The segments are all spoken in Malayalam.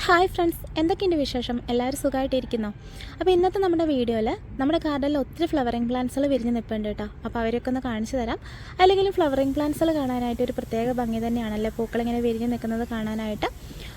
ഹായ് ഫ്രണ്ട്സ് എന്തൊക്കെയുണ്ട് വിശേഷം? എല്ലാവരും സുഖമായിട്ടിരിക്കുന്നോ? അപ്പോൾ ഇന്നത്തെ നമ്മുടെ വീഡിയോയിൽ നമ്മുടെ ഗാർഡനിൽ ഒത്തിരി ഫ്ലവറിങ് പ്ലാന്റ്സുകൾ വിരിഞ്ഞ് നിൽപ്പുണ്ട് കേട്ടോ. അപ്പോൾ അവരൊക്കെ ഒന്ന് കാണിച്ചു തരാം. അല്ലെങ്കിലും ഫ്ലവറിങ് പ്ലാന്റ്സുകൾ കാണാനായിട്ട് ഒരു പ്രത്യേക ഭംഗി തന്നെയാണല്ലേ? പൂക്കളിങ്ങനെ വിരിഞ്ഞ് നിൽക്കുന്നത് കാണാനായിട്ട്.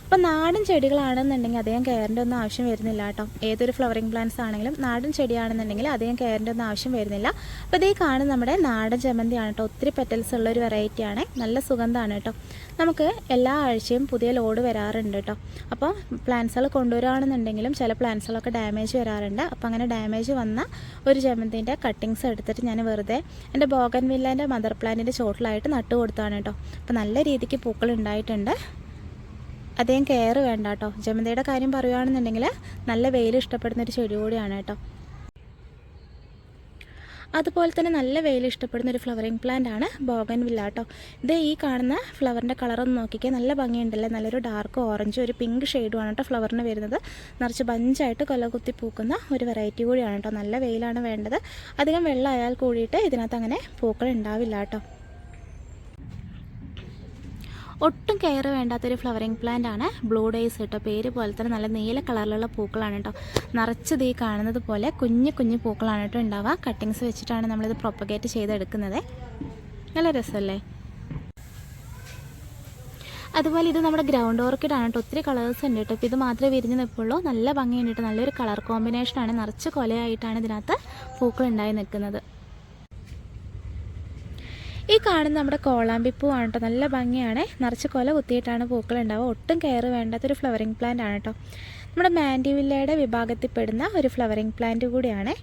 അപ്പോൾ നാടൻ ചെടികളാണെന്നുണ്ടെങ്കിൽ അധികം കെയറിന്റെ ഒന്നും ആവശ്യം വരുന്നില്ല കേട്ടോ. ഏതൊരു ഫ്ലവറിങ് പ്ലാന്റ്സ് ആണെങ്കിലും നാടൻ ചെടിയാണെന്നുണ്ടെങ്കിൽ അധികം കെയറിന്റെ ഒന്നും ആവശ്യം വരുന്നില്ല. അപ്പോൾ ഇതേ കാണുന്ന നമ്മുടെ നാടൻ ജമന്തിയാണ് കേട്ടോ. ഒത്തിരി പെറ്റൽസ് ഉള്ള ഒരു വെറൈറ്റിയാണ് നല്ല സുഗന്ധമാണ് കേട്ടോ. നമുക്ക് എല്ലാ ആഴ്ചയും പുതിയ ലോഡ് വരാറുണ്ട് കേട്ടോ. അപ്പോൾ പ്ലാന്റ്സുകൾ കൊണ്ടുവരികയാണെന്നുണ്ടെങ്കിലും ചില പ്ലാന്റ്സുകളൊക്കെ ഡാമേജ് വരാറുണ്ട്. അപ്പോൾ അങ്ങനെ ഡാമേജ് വന്ന ഒരു ജമന്തിന്റെ കട്ടിങ്സ് എടുത്തിട്ട് ഞാൻ വെറുതെ എന്റെ ബോഗൻ വില്ലേന്റെ മദർ പ്ലാന്റിന്റെ ചോട്ടിലായിട്ട് നട്ടു കൊടുത്താണ് കേട്ടോ. അപ്പോൾ നല്ല രീതിക്ക് പൂക്കൾ ഉണ്ടായിട്ടുണ്ട്. അധികം കെയർ വേണ്ട കേട്ടോ ജമന്തയുടെ കാര്യം പറയുകയാണെന്നുണ്ടെങ്കിൽ നല്ല വെയിൽ ഇഷ്ടപ്പെടുന്ന ഒരു ചെടി കൂടിയാണ് കേട്ടോ അതുപോലെ തന്നെ നല്ല വെയിൽ ഇഷ്ടപ്പെടുന്ന ഒരു ഫ്ലവറിങ് പ്ലാന്റ് ആണ് ബോഗൻ വില്ല കേട്ടോ ഇത് ഈ കാണുന്ന ഫ്ലവറിന്റെ കളറൊന്ന് നോക്കിക്കേ. നല്ല ഭംഗിയുണ്ടല്ലേ? നല്ലൊരു ഡാർക്ക് ഓറഞ്ച് ഒരു പിങ്ക് ഷെയ്ഡുമാണ് കേട്ടോ ഫ്ലവറിന് വരുന്നത്. നിറച്ച് ബഞ്ചായിട്ട് കൊലകുത്തി പൂക്കുന്ന ഒരു വെറൈറ്റി കൂടിയാണ് കേട്ടോ നല്ല വെയിലാണ് വേണ്ടത്. അധികം വെള്ളമായാൽ കൂടിയിട്ട് ഇതിനകത്ത് അങ്ങനെ പൂക്കൾ ഉണ്ടാവില്ല കേട്ടോ ഒട്ടും കെയർ വേണ്ടാത്തൊരു ഫ്ലവറിങ് പ്ലാന്റ് ആണ്. ബ്ലൂ ഡേയ്സ് കേട്ടോ പേര് പോലെ തന്നെ നല്ല നീല കളറിലുള്ള പൂക്കളാണ് കേട്ടോ നിറച്ചത് ഈ കാണുന്നത് പോലെ കുഞ്ഞു കുഞ്ഞു പൂക്കളാണ് കേട്ടോ ഉണ്ടാവുക കട്ടിങ്സ് വെച്ചിട്ടാണ് നമ്മളിത് പ്രൊപ്പഗേറ്റ് ചെയ്തെടുക്കുന്നത്. നല്ല രസമല്ലേ അതുപോലെ ഇത് നമ്മുടെ ഗ്രൗണ്ട് ഓർക്കിഡ് ആണ് കേട്ടോ ഒത്തിരി കളേഴ്സ് ഉണ്ട് കേട്ടോ ഇപ്പോൾ ഇത് മാത്രമേ വിരിഞ്ഞ് നിൽപ്പുള്ളൂ. നല്ല ഭംഗിയുണ്ട് കേട്ടോ നല്ലൊരു കളർ കോമ്പിനേഷനാണ് നിറച്ച് കൊലയായിട്ടാണ് ഇതിനകത്ത് പൂക്കൾ ഉണ്ടായി നിൽക്കുന്നത്. ഈ കാണുന്ന നമ്മുടെ കോളാമ്പിപ്പൂവാണ് കേട്ടോ നല്ല ഭംഗിയാണ്. നിറച്ച് കൊല കുത്തിയിട്ടാണ് പൂക്കൾ ഉണ്ടാവുക ഒട്ടും കെയർ വേണ്ടാത്തൊരു ഫ്ലവറിങ് പ്ലാന്റ് ആണ് കേട്ടോ നമ്മുടെ മാൻഡിവില്ലയുടെ വിഭാഗത്തിൽപ്പെടുന്ന ഒരു ഫ്ലവറിങ് പ്ലാന്റ് കൂടിയാണ്.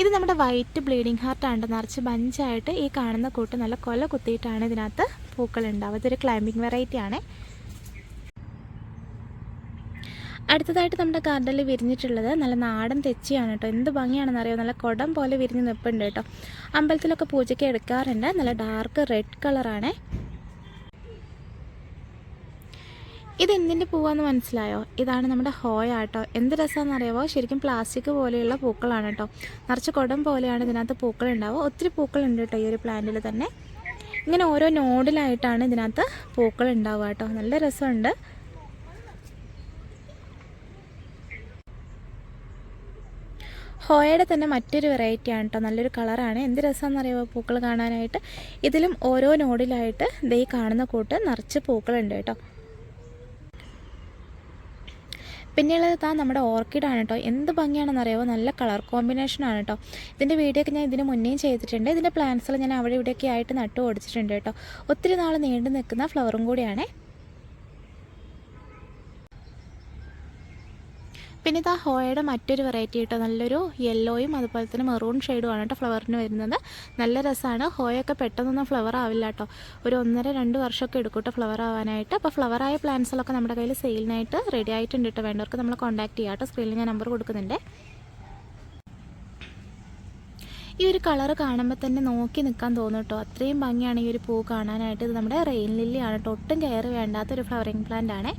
ഇത് നമ്മുടെ വൈറ്റ് ബ്ലീഡിങ് ഹാർട്ടാണ് കേട്ടോ നിറച്ച് ബഞ്ചായിട്ട് ഈ കാണുന്ന കൂട്ട് നല്ല കൊല കുത്തിയിട്ടാണ് ഇതിനകത്ത് പൂക്കൾ ഉണ്ടാവുക ഇതൊരു ക്ലൈമ്പിംഗ് വെറൈറ്റി ആണ് അടുത്തതായിട്ട് നമ്മുടെ ഗാർഡനിൽ വിരിഞ്ഞിട്ടുള്ളത്. നല്ല നാടൻ തെച്ചിയാണ് കേട്ടോ എന്ത് ഭംഗിയാണെന്ന് അറിയാം നല്ല കുടം പോലെ വിരിഞ്ഞ് നിൽപ്പുണ്ട് കേട്ടോ അമ്പലത്തിലൊക്കെ പൂജയ്ക്ക് എടുക്കാറുണ്ട്. നല്ല ഡാർക്ക് റെഡ് കളറാണ് ഇത് എന്തിന്റെ പൂവാന്ന് മനസ്സിലായോ? ഇതാണ് നമ്മുടെ ഹോയ കേട്ടോ എന്ത് രസമാണെന്ന് അറിയാമോ ശരിക്കും പ്ലാസ്റ്റിക് പോലെയുള്ള പൂക്കളാണ് കേട്ടോ നിറച്ച് കുടം പോലെയാണ് ഇതിനകത്ത് പൂക്കൾ ഉണ്ടാവുക ഒത്തിരി പൂക്കളുണ്ട് കേട്ടോ ഈ ഒരു പ്ലാന്റിൽ തന്നെ. ഇങ്ങനെ ഓരോ നോഡിലായിട്ടാണ് ഇതിനകത്ത് പൂക്കൾ ഉണ്ടാവുക കേട്ടോ നല്ല രസമുണ്ട്. ഹോയയുടെ തന്നെ മറ്റൊരു വെറൈറ്റിയാണ് കേട്ടോ നല്ലൊരു കളറാണ് എന്ത് രസമാണെന്ന് അറിയാമോ പൂക്കൾ കാണാനായിട്ട്. ഇതിലും ഓരോ നോഡിലായിട്ട് ദൈ കാണുന്ന കൂട്ട് നിറച്ച് പൂക്കളുണ്ട് കേട്ടോ പിന്നെയുള്ളത് താ നമ്മുടെ ഓർക്കിഡാണ് കേട്ടോ എന്ത് ഭംഗിയാണെന്ന് അറിയാമോ നല്ല കളർ കോമ്പിനേഷനാണ് കേട്ടോ ഇതിന്റെ വീഡിയോ ഒക്കെ ഞാൻ ഇതിന് മുന്നേയും ചെയ്തിട്ടുണ്ട്. ഇതിന്റെ പ്ലാന്റ്സുകൾ ഞാൻ അവിടെ ഇവിടെയൊക്കെ ആയിട്ട് നട്ടു ഓടിച്ചിട്ടുണ്ട് കേട്ടോ ഒത്തിരി നാൾ നീണ്ടു നിൽക്കുന്ന ഫ്ലവറും കൂടിയാണേ. പിന്നെ ഇതാ ഹോയയുടെ മറ്റൊരു വെറൈറ്റി കേട്ടോ നല്ലൊരു യെല്ലോയും അതുപോലെ തന്നെ മെറൂൺ ഷെയ്ഡുമാണ് കേട്ടോ ഫ്ലവറിന് വരുന്നത്. നല്ല രസമാണ് ഹോയൊക്കെ പെട്ടെന്നൊന്നും ഫ്ലവർ ആവില്ല കേട്ടോ. ഒരു ഒന്നര രണ്ട് വർഷമൊക്കെ എടുക്കും കേട്ടോ ഫ്ലവർ ആവാനായിട്ട്. അപ്പോൾ ഫ്ലവറായ പ്ലാന്റ്സുകളൊക്കെ നമ്മുടെ കയ്യിൽ സെയിലിനായിട്ട് റെഡി ആയിട്ടുണ്ട് കേട്ടോ. വേണ്ടവർക്ക് നമ്മൾ കോൺടാക്ട് ചെയ്യാം കേട്ടോ. സ്ക്രീനിൽ ഞാൻ നമ്പർ കൊടുക്കുന്നുണ്ട്. ഈ ഒരു കളർ കാണുമ്പോൾ തന്നെ നോക്കി നിൽക്കാൻ തോന്നും കേട്ടോ. അത്രയും ഭംഗിയാണ് ഈ ഒരു പൂ കാണാനായിട്ട്. ഇത് നമ്മുടെ റെയിൻ ലില്ലിയാണ് കേട്ടോ. ഒട്ടും കെയർ വേണ്ടാത്തൊരു ഫ്ലവറിങ് പ്ലാന്റ് ആണേ.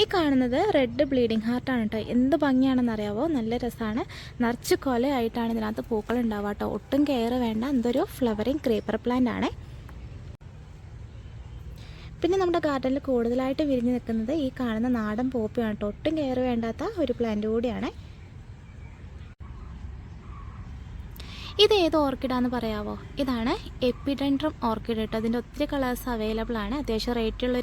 ഈ കാണുന്നത് റെഡ് ബ്ലീഡിങ് ഹാർട്ടാണ് കേട്ടോ എന്ത് ഭംഗിയാണെന്ന് അറിയാവോ? നല്ല രസമാണ് നിറച്ച് കൊലയായിട്ടാണ് ഇതിനകത്ത് പൂക്കൾ ഉണ്ടാവുക കേട്ടോ ഒട്ടും കെയർ വേണ്ട. എന്തൊരു ഫ്ലവറിങ് ക്രീപ്പർ പ്ലാന്റ് ആണ്. പിന്നെ നമ്മുടെ ഗാർഡനിൽ കൂടുതലായിട്ട് വിരിഞ്ഞ് നിൽക്കുന്നത് ഈ കാണുന്ന നാടൻ പോപ്പിയാണ് കേട്ടോ ഒട്ടും കെയർ വേണ്ടാത്ത ഒരു പ്ലാന്റ് കൂടിയാണ്. ഇത് ഏത് ഓർക്കിഡാന്ന് പറയാവോ? ഇതാണ് എപ്പിഡൻഡ്രം ഓർക്കിഡ് കേട്ടോ അതിന്റെ ഒത്തിരി കളേഴ്സ് അവൈലബിൾ ആണ്. അത്യാവശ്യം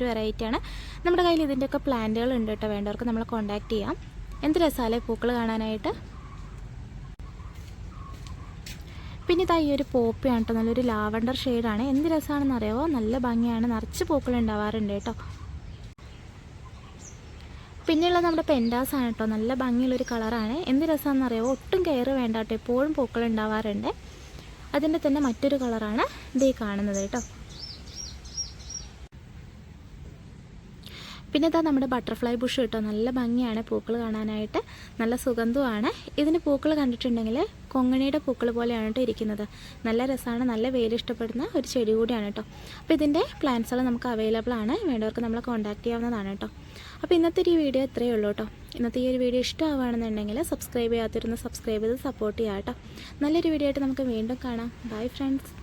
വെറൈറ്റി ആണ്. നമ്മുടെ കയ്യിൽ ഇതിന്റെയൊക്കെ പ്ലാന്റുകൾ ഉണ്ട് കേട്ടോ വേണ്ടവർക്ക് നമ്മൾ കോൺടാക്ട് ചെയ്യാം. എന്ത് രസാലേ പൂക്കൾ കാണാനായിട്ട്? പിന്നെ ഇതാ ഈ ഒരു പോപ്പിയാണ് കേട്ടോ നല്ലൊരു ലാവണ്ടർ ഷെയ്ഡാണ് എന്ത് രസമാണെന്ന് അറിയാവോ? നല്ല ഭംഗിയാണ്. നിറച്ച് പൂക്കൾ ഉണ്ടാവാറുണ്ട് കേട്ടോ പിന്നെയുള്ളത് നമ്മുടെ പെൻഡാസ് ആണ് കേട്ടോ. നല്ല ഭംഗിയുള്ളൊരു കളറാണ്. എന്ത് രസമാണെന്ന് അറിയാമോ ഒട്ടും കെയർ വേണ്ട കേട്ടോ. എപ്പോഴും പൂക്കൾ ഉണ്ടാവാറുണ്ട്. അതിന്റെ തന്നെ മറ്റൊരു കളറാണ് ഇതേ കാണുന്നത് കേട്ടോ. പിന്നെ ഇതാ നമ്മുടെ ബട്ടർഫ്ലൈ ബുഷ് കേട്ടോ. നല്ല ഭംഗിയാണ് പൂക്കൾ കാണാനായിട്ട്. നല്ല സുഗന്ധമാണ് ഇതിന് പൂക്കൾ കണ്ടിട്ടുണ്ടെങ്കിൽ കൊങ്ങണിയുടെ പൂക്കൾ പോലെയാണ് കേട്ടോ ഇരിക്കുന്നത്. നല്ല രസമാണ്. നല്ല വെയിൽ ഇഷ്ടപ്പെടുന്ന ഒരു ചെടി കൂടിയാണ് കേട്ടോ. അപ്പോൾ ഇതിന്റെ പ്ലാന്റ്സുകൾ നമുക്ക് അവൈലബിൾ ആണ്. വേണ്ടവർക്ക് നമ്മളെ കോൺടാക്ട് ചെയ്യാവുന്നതാണ് കേട്ടോ. അപ്പോൾ ഇന്നത്തെ ഒരു വീഡിയോ ഇത്രയേ ഉള്ളൂ കേട്ടോ. ഇന്നത്തെ ഈ ഒരു വീഡിയോ ഇഷ്ടമാവുകയാണെന്നുണ്ടെങ്കിൽ സബ്സ്ക്രൈബ് ചെയ്യാത്തിരുന്ന് സബ്സ്ക്രൈബ് ചെയ്ത് സപ്പോർട്ട് ചെയ്യാം കേട്ടോ. നല്ലൊരു വീഡിയോ ആയിട്ട് നമുക്ക് വീണ്ടും കാണാം. Bye friends